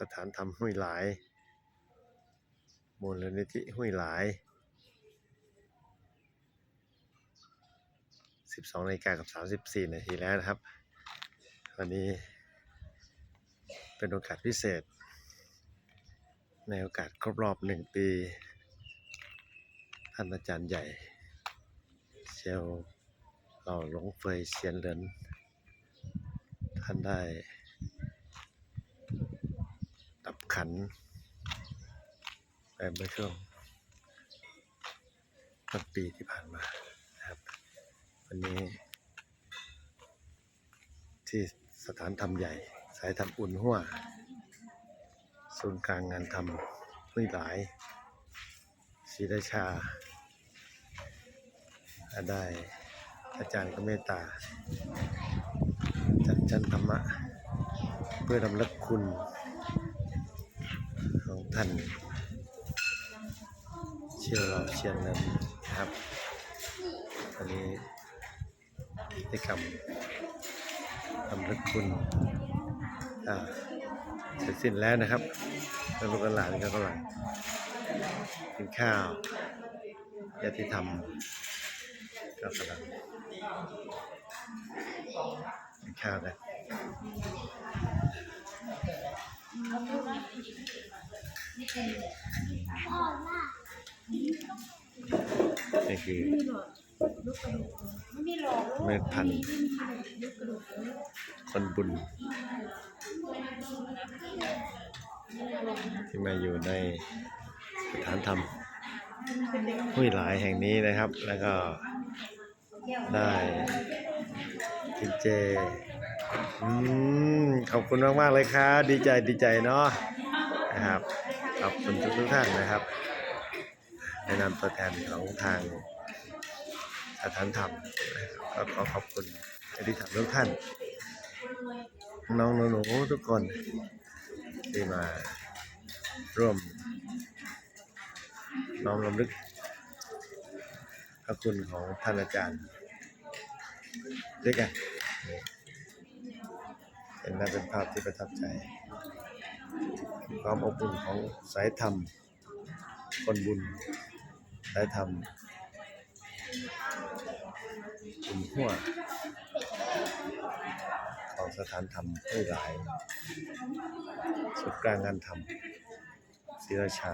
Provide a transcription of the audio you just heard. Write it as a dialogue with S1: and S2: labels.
S1: สถานธรรมห้วยหลาย มูลนิธิห้วยหลาย 12นาฬิกากับ 34 นาทีแล้วนะครับ วันนี้เป็นโอกาสพิเศษ ในโอกาสครบรอบหนึ่งปีท่านอาจารย์ใหญ่เซียวเหล่าหลงเฟยเซียนเหรินท่านได้ ขันไปเมื่อช่วงต้นปีที่ผ่านมานะครับ วันนี้ ที่สถานธรรมใหญ่ สายธรรมอุ่นหัวศูนย์กลางงานธรรมห้วยหลายศรีราชา ได้อาจารย์ก็เมตตา จัดชั้นธรรมะ เพื่อรำลึกคุณ ท่านเชื่อเราเชียนนั้นนะครับวันนี้กิจกรรมรำลึกคุณเสร็จสิ้นแล้วนะครับแล้วลูกหลานก็กำลังกินข้าวญาติธรรมก็กำลังกินข้าวกัน นี่คือเมธพันธุ์คนบุญ ที่มาอยู่ในสถานธรรมห้วยหลายแห่งนี้นะครับ แล้วก็ได้กินเจ อืม ขอบคุณมากมากๆเลยครับ ดีใจดีใจเนาะ นะครับขอบคุณทุกทุกท่านนะครับในะนามตัวแทนของทางสถานธรรมนะครับก็ขอขอบคุณที่ทำทุกท่านน้องหนูทุกคนที่มาร่วมน้อมรำลึกพระคุณของท่านอาจารย์ด้วยกัน เห็นน่าเป็นภาพที่ประทับใจ ความอบอุ่นของสายธรรม คนบุญ สายธรรมบุญหัวของสถานธรรมห้หลาย สุดกลางงานธรรมศรีราชา